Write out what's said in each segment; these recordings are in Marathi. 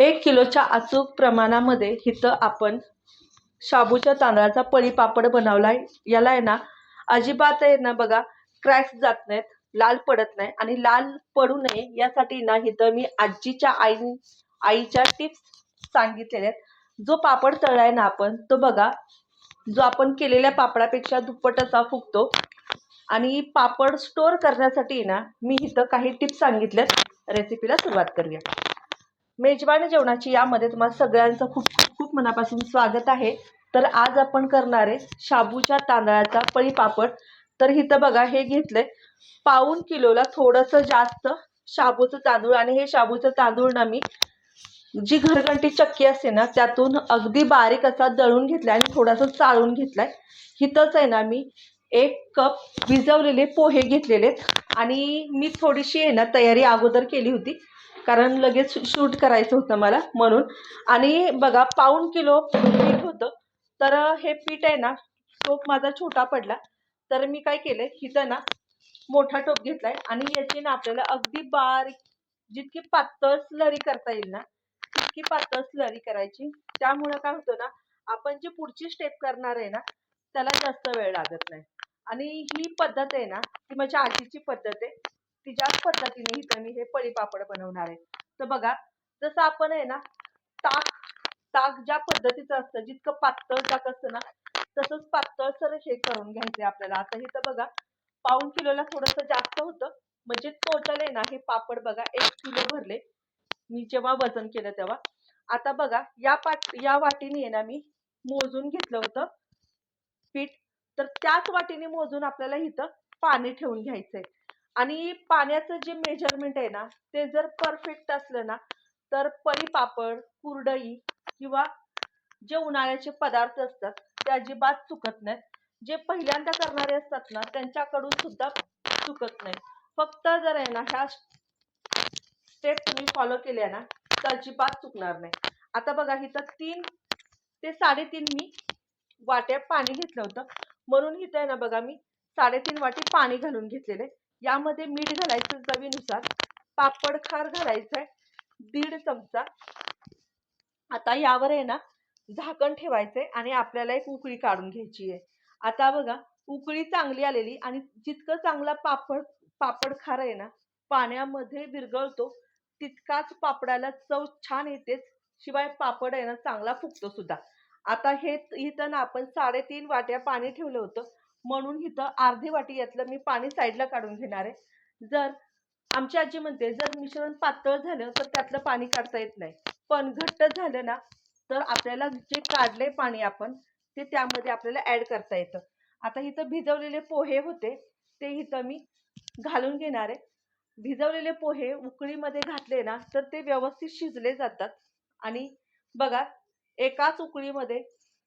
एक किलोच्या अचूक प्रमाणामध्ये इथं आपण शाबूच्या तांदळाचा पळीपापड बनवला आहे याला आहे ना अजिबात आहे ना बघा क्रॅक्स जात नाहीत लाल पडत नाही आणि लाल पडू नये यासाठी ना इथं मी आजीच्या आई आईच्या टिप्स सांगितलेल्या आहेत. जो पापड तळलाय ना आपण तो बघा जो आपण केलेल्या पापडापेक्षा दुप्पट असा फुगतो. आणि पापड स्टोअर करण्यासाठी ना मी इथं काही टिप्स सांगितल्यात. रेसिपीला सुरुवात करूया. मेजवान जेवणाची यामध्ये तुम्हाला सगळ्यांचं खूप खूप खूप मनापासून स्वागत आहे. तर आज आपण करणार आहे शाबूच्या तांदळाचा पळी पापड तर इथं बघा हे घेतलंय. पाऊन किलोला थोडंसं जास्त शाबूचं तांदूळ आणि हे शाबूचं तांदूळ ना मी जी घरघंटी चक्की असते ना त्यातून अगदी बारीक असा दळून घेतलाय आणि थोडासा चाळून घेतलाय. हिथंच आहे ना मी एक कप भिजवलेले पोहे घेतलेले आहेत आणि मी थोडीशी आहे ना तयारी अगोदर केली होती. कारण लगेच शूट करायचं होतं मला म्हणून. आणि बघा पाऊण किलो पीठ होतं. तर हे पीठ आहे ना टोप माझा छोटा पडला. तर मी काय केलं हिथं ना मोठा टोप घेतलाय. आणि याची ना आपल्याला अगदी बारीक जितकी पातळ स्लरी करता येईल ना तितकी पातळ स्लरी करायची. त्यामुळं काय होतं ना आपण जी पुढची स्टेप करणार आहे ना त्याला जास्त वेळ लागत नाही. आणि ही पद्धत आहे ना ती माझ्या आजीची पद्धत आहे. तिच्याच पद्धतीने इथं मी हे पळी पापड बनवणार आहे. तर बघा जसं आपण आहे ना ताक ताक ज्या पद्धतीचं असतं जितकं पातळ ताक असतं ना तसंच पातळसर हे करून घ्यायचंय आपल्याला. आता इथं बघा पाऊण किलोला थोडंसं जास्त होतं म्हणजे टोटल आहे ना हे पापड बघा एक किलो भरले. मी जेव्हा वजन केलं तेव्हा. आता बघा या पाट या वाटीने आहे ना मी मोजून घेतलं होतं पीठ. तर त्याच वाटीने मोजून आपल्याला इथं पाणी ठेवून घ्यायचंय. आणि पाण्याचं जे मेजरमेंट आहे ना ते जर परफेक्ट असलं ना तर पळी पापड कुरडई किंवा जे उन्हाळ्याचे पदार्थ असतात ते अजिबात चुकत नाहीत. जे पहिल्यांदा करणारे असतात ना त्यांच्याकडून सुद्धा चुकत नाही फक्त जर आहे ना ह्या स्टेप तुम्ही फॉलो केल्या ना तर अजिबात चुकणार नाही. आता बघा इथं तीन ते साडेतीन मी वाट्या पाणी घेतलं होतं. म्हणून इथं आहे ना बघा मी साडेतीन वाटी पाणी घालून घेतलेले यामध्ये मीठ घालायचं चवीनुसार पापड खार घालायचंय दीड चमचा. आता यावर आहे ना झाकण ठेवायचंय आणि आपल्याला एक उकळी काढून घ्यायची आहे. आता बघा उकळी चांगली आलेली आणि जितकं चांगला पापड पापड खार आहे ना पाण्यामध्ये विरघळतो तितकाच पापडाला चव छान येतेच शिवाय पापड आहे ना चांगला फुगतो सुद्धा. आता हे इथं ना आपण साडेतीन वाट्या पाणी ठेवलं होतं म्हणून इथं अर्धी वाटी यातलं मी पाणी साईडला काढून घेणार आहे. जर आमची आजी म्हणते जर मिश्रण पातळ झालं तर त्यातलं पाणी काढता येत नाही. पण घट्ट झालं ना तर आपल्याला जे काढले पाणी आपण ते त्यामध्ये आपल्याला ऍड करता येतं. आता इथं भिजवलेले पोहे होते ते इथं मी घालून घेणार आहे. भिजवलेले पोहे उकळीमध्ये घातले ना तर ते व्यवस्थित शिजले जातात. आणि बघा एकाच उकळीमध्ये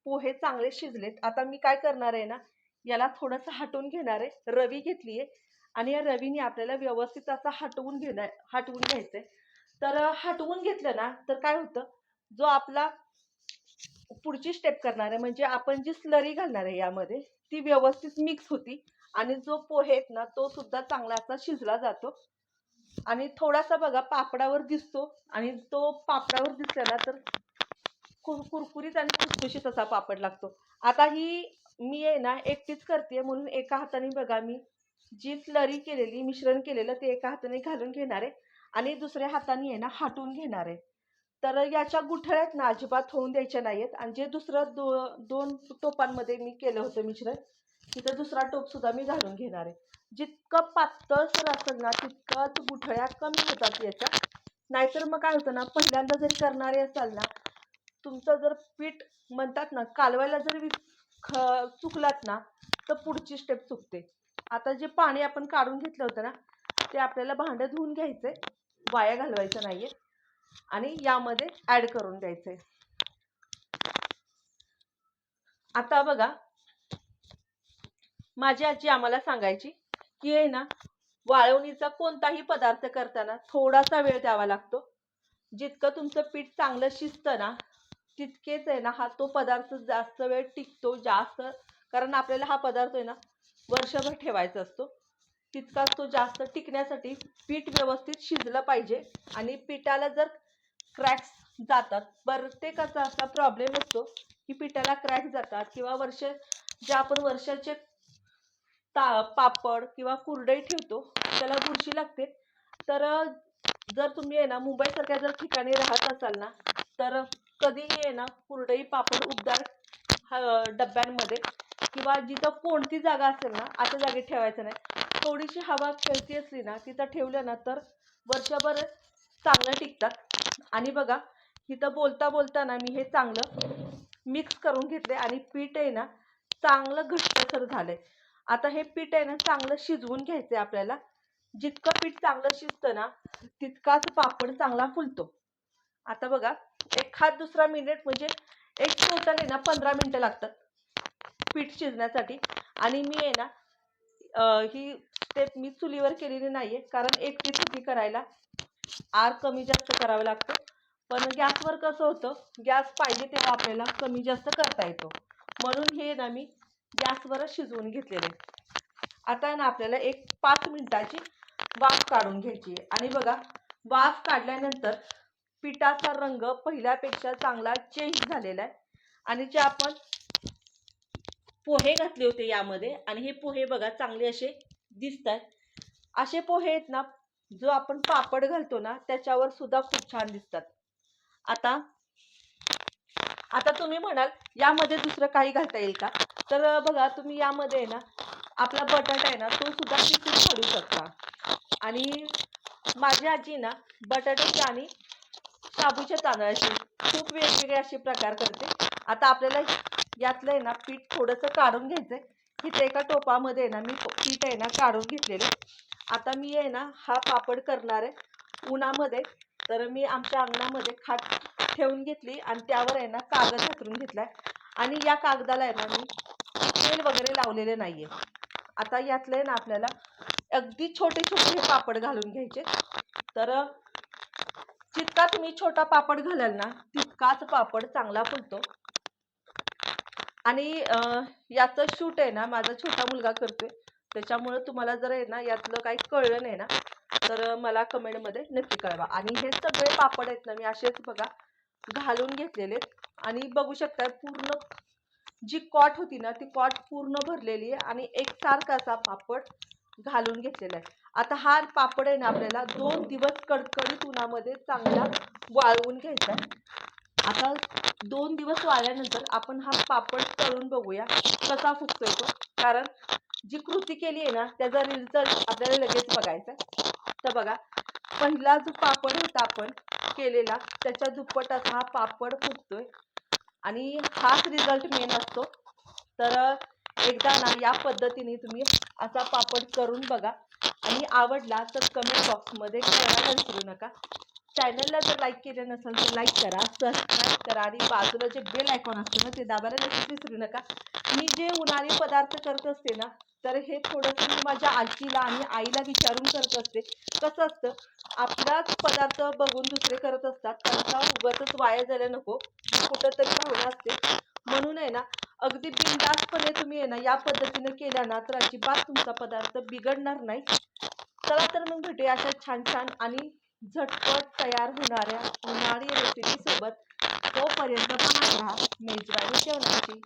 पोहे चांगले शिजलेत. आता मी काय करणार आहे ना याला थोडंसं हटवून घेणार आहे. रवी घेतली आहे. आणि या रवीने आपल्याला व्यवस्थित असं हटवून घेणार हटवून घ्यायचंय. तर हटवून घेतलं ना तर काय होतं? जो आपला पुढची स्टेप करणार आहे म्हणजे आपण जी स्लरी घालणार आहे यामध्ये ती व्यवस्थित मिक्स होती. आणि जो पोहे आहेत ना तो सुद्धा चांगला असा शिजला जातो. आणि थोडासा बघा पापडावर दिसतो. आणि तो पापडावर दिसला ना तर कुर- कुरकुरीत आणि खुसखुशीत असा पापड लागतो. आता ही मी आहे ना एकटीच करते म्हणून एका हाताने बघा मी जी स्लरी केलेली मिश्रण केलेलं ते एका हाताने घालून घेणार आहे आणि दुसऱ्या हाताने आहे ना हाटून घेणार. आहे तर याच्या गुठळ्यात ना अजिबात होऊन द्यायच्या नाहीयेत आणि जे दुसरं दो दोन टोपांमध्ये मी केलं होतं मिश्रण तिथं दुसरा टोप सुद्धा मी घालून घेणार. आहे जितकं पातळसर असेल ना तितकंच गुठळ्या कमी होतात याच्या. नाहीतर मग काय होतं ना पहिल्यांदा जरी करणारे असाल ना तुमचं जर पीठ म्हणतात ना कालवायला जर वि ख चुकलात ना तर पुढची स्टेप चुकते. आता जे पाणी आपण काढून घेतलं होतं ना ते आपल्याला भांडं धुवून घ्यायचंय वाया घालवायचं नाहीये आणि यामध्ये ऍड करून द्यायचंय. आता बघा माझी आजी आम्हाला सांगायची की आहे ना वाळवणीचा कोणताही पदार्थ करताना थोडासा वेळ द्यावा लागतो. जितकं तुमचं पीठ चांगलं शिजतं ना तितकेच आहे ना हा तो पदार्थ जास्त वेळ टिकतो जास्त कारण आपल्याला हा पदार्थ आहे ना वर्षभर ठेवायचा असतो. तितकाच तो जास्त टिकण्यासाठी पीठ व्यवस्थित शिजलं पाहिजे आणि पिठाला जर क्रॅक्स जातात प्रत्येकाचा असा प्रॉब्लेम असतो की पिठाला क्रॅक जातात किंवा वर्ष जे आपण वर्षाचे ता पापड किंवा कुरडई ठेवतो त्याला बुरशी लागते. तर जर तुम्ही आहे ना मुंबईसारख्या जर ठिकाणी राहत असाल ना तर कधीही आहे ना कुरडई पापड उबदार ह- डब्यांमध्ये किंवा जिथं कोणती जागा असेल ना अशा जागी ठेवायचं नाही. थोडीशी हवा खेळती असली ना तिथं ठेवलं ना तर वर्षभर चांगलं टिकतात. आणि बघा इथं बोलता बोलता ना मी हे चांगलं मिक्स करून घेतले आणि पीठ आहे ना चांगलं घट्टसर झालंय. आता हे पीठ आहे ना चांगलं शिजवून घ्यायचंय आपल्याला. जितकं पीठ चांगलं शिजतं ना तितकाच पापड चांगला फुलतो. आता बघा एखाद दुसरा मिनिट म्हणजे एक टोटल ना पंधरा मिनटं लागतात पीठ शिजण्यासाठी. आणि मी आहे ना ही स्टेप मी चुलीवर केलेली नाहीये कारण एकटीच चुकी करायला आर कमी जास्त करावं लागतं. पण गॅसवर कसं होतं गॅस पाहिजे तेव्हा आपल्याला कमी जास्त करता येतो. म्हणून हे ना मी गॅसवरच शिजवून घेतलेले आता आहे ना आपल्याला एक पाच मिनिटाची वाफ काढून घ्यायची आहे. आणि बघा वाफ काढल्यानंतर पिठाचा रंग पहिल्यापेक्षा चांगला चेंज झालेला आहे. आणि जे आपण पोहे घातले होते यामध्ये आणि हे पोहे बघा चांगले असे दिसत आहेत असे पोहे आहेत ना जो आपण पापड घालतो ना त्याच्यावर सुद्धा खूप छान दिसतात. आता आता तुम्ही म्हणाल यामध्ये दुसरं काही घालता येईल का? तर बघा तुम्ही यामध्ये आहे ना आपला बटाटा आहे ना तो सुद्धा किसून घालू शकता. आणि माझी आजी ना बटाट्याची आणि काबूच्या तांदळाची खूप वेगवेगळे असे प्रकार करते. आता आपल्याला यातलं आहे ना पीठ थोडंसं काढून घ्यायचं आहे इथे एका टोपामध्ये आहे ना मी पीठ आहे ना काढून घेतलेलं आता मी आहे ना हा पापड करणार आहे उन्हामध्ये. तर मी आमच्या अंगणामध्ये खाट ठेवून घेतली आणि त्यावर आहे ना कागद हातरून आहे आणि या कागदाला आहे ना मी तेल वगैरे लावलेले नाहीये. आता यातलं आहे ना आपल्याला अगदी छोटे छोटे हे पापड घालून घ्यायचे. तर जितका तुम्ही छोटा पापड घालाल ना तितकाच पापड चांगला फुलतो. आणि याचं शूट आहे ना माझा छोटा मुलगा करतोय. त्याच्यामुळं तुम्हाला जर आहे ना यातलं काही कळलं नाही ना तर मला कमेंटमध्ये नक्की कळवा. आणि हे सगळे पापड आहेत ना मी असेच बघा घालून घेतलेले आणि बघू शकता पूर्ण जी कॉट होती ना ती कॉट पूर्ण भरलेली आहे. आणि एकसारखा असा पापड घालून घेतलेला आहे. आता हा पापड आहे ना आपल्याला दोन दिवस कडकडीत उन्हामध्ये चांगला वाळवून घ्यायचा आहे. आता दोन दिवस वाळल्यानंतर आपण हा पापड तळून बघूया कसा फुगतोय तो. कारण जी कृती केली आहे ना त्याचा रिझल्ट आपल्याला लगेच बघायचा आहे. तर बघा पहिला जो पापड होता आपण केलेला त्याच्या दुप्पट असा हा पापड फुगतोय. आणि हाच रिझल्ट मेन असतो. तर एकदा ना या पद्धतीने तुम्ही असा पापड करून बघा. आणि आवडला तर कमेंट बॉक्समध्ये करायला विसरू नका. चॅनलला जर लाईक केलं नसेल तर लाईक करा सबस्क्राईब करा आणि बाजूला जे बेल आयकॉन असतं ना ते दाबायला नक्कीच विसरू नका. मी जे उन्हाळी पदार्थ करत असते ना तर हे थोडंसं मी माझ्या आजीला आणि आईला विचारून करत असते. कसं असतं आपलाच पदार्थ बघून दुसरे करत असतात. त्यांचा उगाचच वाया जायला नको. कुठंतरी भावना असते. म्हणून आहे ना अगदी बिनधास्तपणे तुम्ही आहे ना या पद्धतीने केल्या ना तर अजिबात तुमचा पदार्थ बिघडणार नाही. चला तर मग भेटूया अशा छान छान आणि झटपट तयार होणाऱ्या उन्हाळी रेसिपी सोबत. तोपर्यंत पाहत राहा मेजवानी जेवणाची.